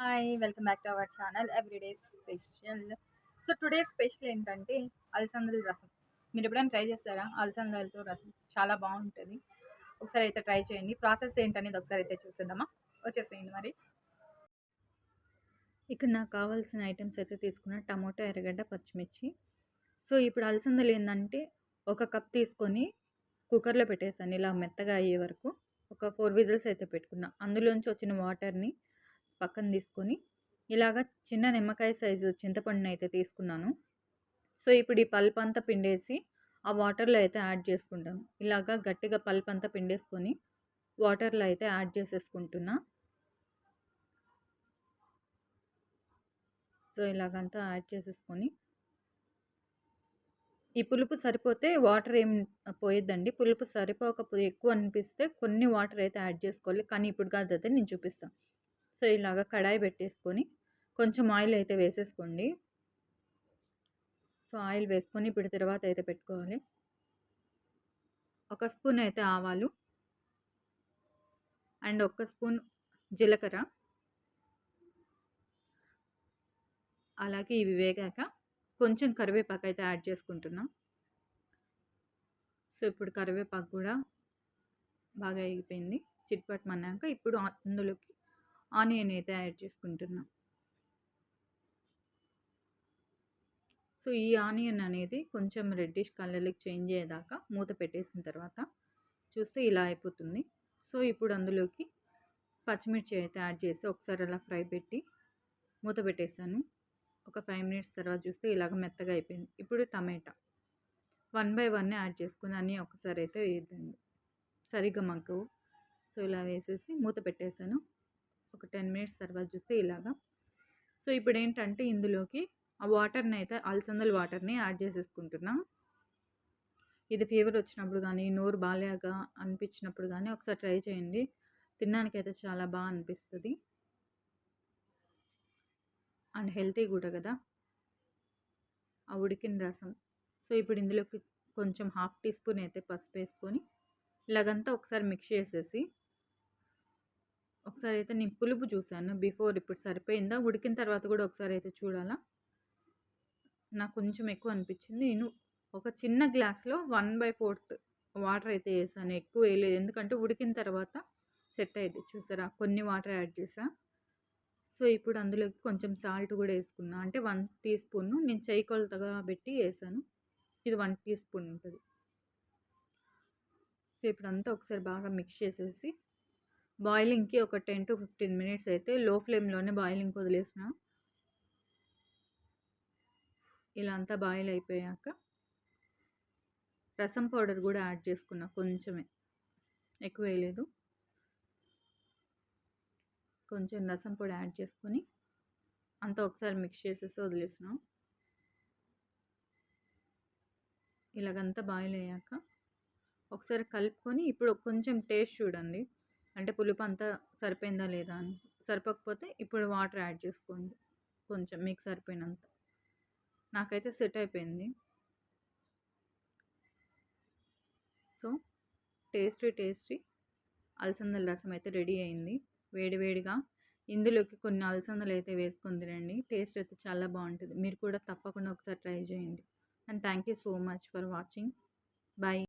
Hi welcome back to our channel everyday special so today special ఏంటంటే అలసందల రసం. మీరు ఎప్పుడైనా ట్రై చేస్తారా? అలసందలతో రసం చాలా బాగుంటుంది. ఒకసారి అయితే ట్రై చేయండి. ప్రాసెస్ ఏంటనేది ఒకసారి అయితే చూసేద్దామా? వచ్చేసేయండి మరి. ఇక్కడ నాకు కావాల్సిన ఐటమ్స్ అయితే తీసుకున్న టమాటో ఎర్రగడ్డ పచ్చిమిర్చి. సో ఇప్పుడు అలసందలు ఏంటంటే ఒక కప్ తీసుకొని కుక్కర్లో పెట్టేసాను ఇలా మెత్తగా అయ్యే వరకు. ఒక ఫోర్ విజిల్స్ అయితే పెట్టుకున్నా. అందులోంచి వచ్చిన వాటర్ని పక్కన తీసుకొని ఇలాగ చిన్న నిమ్మకాయ సైజు చింతపండుని అయితే తీసుకున్నాను. సో ఇప్పుడు ఈ పల్ప్ అంతా పిండేసి ఆ వాటర్లో అయితే యాడ్ చేసుకుంటాను. ఇలాగా గట్టిగా పల్ప్ అంతా పిండేసుకొని వాటర్లో అయితే యాడ్ చేసేసుకుంటున్నా. సో ఇలాగంతా యాడ్ చేసేసుకొని ఈ పులుపు సరిపోతే వాటర్ ఏం పోయేద్దండి. పులుపు సరిపోకపోతే ఎక్కువ అనిపిస్తే కొన్ని వాటర్ అయితే యాడ్ చేసుకోవాలి. కానీ ఇప్పుడు కాదు అయితే నేను చూపిస్తాను సో ఇలాగ కడాయి పెట్టేసుకొని కొంచెం ఆయిల్ అయితే వేసేసుకోండి. సో ఆయిల్ వేసుకొని ఇప్పుడు తర్వాత అయితే పెట్టుకోవాలి. ఒక స్పూన్ అయితే ఆవాలు అండ్ ఒక స్పూన్ జీలకర్ర. అలాగే ఇవి వేగాక కొంచెం కరివేపాకు అయితే యాడ్ చేసుకుంటున్నాం. సో ఇప్పుడు కరివేపాకు కూడా బాగా వేగిపోయింది. చిట్పట్టమన్నాక ఇప్పుడు అందులోకి ఆనియన్ అయితే యాడ్ చేసుకుంటున్నాం. సో ఈ ఆనియన్ అనేది కొంచెం రెడ్డిష్ కలర్కి చేంజ్ అయ్యేదాకా మూత పెట్టేసిన తర్వాత చూస్తే ఇలా అయిపోతుంది. సో ఇప్పుడు అందులోకి పచ్చిమిర్చి అయితే యాడ్ చేసి ఒకసారి అలా ఫ్రై పెట్టి మూత పెట్టేశాను. ఒక ఫైవ్ మినిట్స్ తర్వాత చూస్తే ఇలాగ మెత్తగా అయిపోయింది. ఇప్పుడు tomato. One by one add చేసుకుని అన్నీ ఒకసారి అయితే వేయద్దండి. సరిగ్గా మగ్గవు. సో ఇలా వేసేసి మూత పెట్టేశాను. ఒక టెన్ మినిట్స్ తర్వాత చూస్తే ఇలాగా. సో ఇప్పుడు ఏంటంటే ఇందులోకి ఆ వాటర్ని అయితే అలసందల వాటర్ని యాడ్ చేసేసుకుంటున్నా. ఇది ఫీవర్ వచ్చినప్పుడు కానీ నోరు బాగాలేక అనిపించినప్పుడు కానీ ఒకసారి ట్రై చేయండి. తినడానికైతే చాలా బాగా అనిపిస్తుంది. అండ్ హెల్తీ కూడా కదా. ఆ ఉడికిన రసం. సో ఇప్పుడు ఇందులోకి కొంచెం హాఫ్ టీ స్పూన్ అయితే పసుపు వేసుకొని ఇలాగంతా ఒకసారి మిక్స్ చేసేసి ఒకసారి అయితే నేను పులుపు చూశాను బిఫోర్ ఇప్పుడు సరిపోయిందా? ఉడికిన తర్వాత కూడా ఒకసారి అయితే చూడాలా? నాకు కొంచెం ఎక్కువ అనిపించింది. నేను ఒక చిన్న గ్లాస్లో వన్ బై ఫోర్త్ వాటర్ అయితే వేసాను. ఎక్కువ వేయలేదు. ఎందుకంటే ఉడికిన తర్వాత సెట్ అయింది. చూసారా? కొన్ని వాటర్ యాడ్ చేసా. సో ఇప్పుడు అందులోకి కొంచెం సాల్ట్ కూడా వేసుకున్నా. అంటే వన్ టీ స్పూన్. నేను చెయ్యి కొలతగా పెట్టి వేసాను. ఇది వన్ టీ స్పూన్ ఉంటుంది. సో ఇప్పుడు అంతా ఒకసారి బాగా మిక్స్ చేసేసి బాయిలింగ్కి ఒక టెన్ టు ఫిఫ్టీన్ మినిట్స్ అయితే లో ఫ్లేమ్లోనే బాయిలింగ్ వదిలేసిన ఇలా అంతా బాయిల్ అయిపోయాక రసం పౌడర్ కూడా యాడ్ చేసుకున్నా కొంచెమే ఎక్కువ వేయలేదు. కొంచెం రసం పొడి యాడ్ చేసుకొని అంతా ఒకసారి మిక్స్ చేసేసి వదిలేసినాం. ఇలాగంతా బాయిల్ అయ్యాక ఒకసారి కలుపుకొని ఇప్పుడు కొంచెం టేస్ట్ చూడండి. అంటే పులుపు అంతా సరిపోయిందా లేదా అని. సరిపోకపోతే ఇప్పుడు వాటర్ యాడ్ చేసుకోండి. కొంచెం మీకు సరిపోయినంత. నాకైతే సెట్ అయిపోయింది. సో టేస్టీ టేస్టీ అలసందల రసం అయితే రెడీ అయింది. వేడివేడిగా ఇందులోకి కొన్ని అలసందలు అయితే వేసుకొని తినండి. టేస్ట్ అయితే చాలా బాగుంటుంది. మీరు కూడా తప్పకుండా ఒకసారి ట్రై చేయండి. And thank you so much for watching. Bye